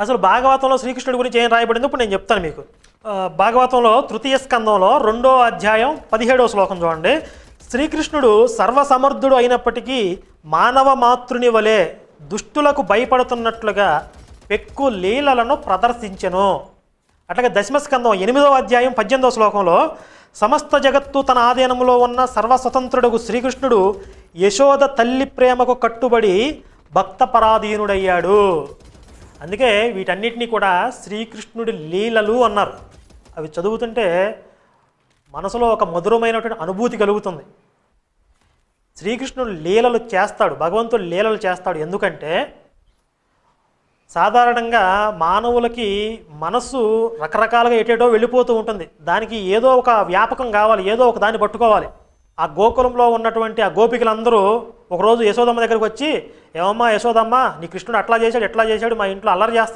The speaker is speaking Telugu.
అసలు భాగవతంలో శ్రీకృష్ణుడి గురించి ఏం రాయబడిందో ఇప్పుడు నేను చెప్తాను మీకు. భాగవతంలో తృతీయ స్కందంలో రెండో అధ్యాయం పదిహేడవ శ్లోకం చూడండి. శ్రీకృష్ణుడు సర్వసమర్థుడు అయినప్పటికీ మానవ మాతృని వలె దుష్టులకు భయపడుతున్నట్లుగా పెక్కు లీలలను ప్రదర్శించెను. అట్లాగే దశమస్కందం ఎనిమిదవ అధ్యాయం పద్దెనిమిదవ శ్లోకంలో సమస్త జగత్తు తన ఆధీనంలో ఉన్న సర్వస్వతంత్రుడుగు శ్రీకృష్ణుడు యశోద తల్లి ప్రేమకు కట్టుబడి భక్త పరాధీనుడయ్యాడు అందుకే వీటన్నిటినీ కూడా శ్రీకృష్ణుడి లీలలు అన్నారు. అవి చదువుతుంటే మనసులో ఒక మధురమైనటువంటి అనుభూతి కలుగుతుంది. శ్రీకృష్ణుడు లీలలు చేస్తాడు భగవంతుడు లీలలు చేస్తాడు. ఎందుకంటే సాధారణంగా మానవులకి మనస్సు రకరకాలుగా ఎటేటో వెళ్ళిపోతూ ఉంటుంది. దానికి ఏదో ఒక వ్యాపకం కావాలి ఏదో ఒక దాన్ని పట్టుకోవాలి. ఆ గోకులంలో ఉన్నటువంటి ఆ గోపికలందరూ ఒకరోజు యశోదమ్మ దగ్గరకు వచ్చి ఏమమ్మా యశోదమ్మ నీ కృష్ణుడు అట్లా చేశాడు ఎట్లా చేశాడు మా ఇంట్లో అల్లరి చేస్తాను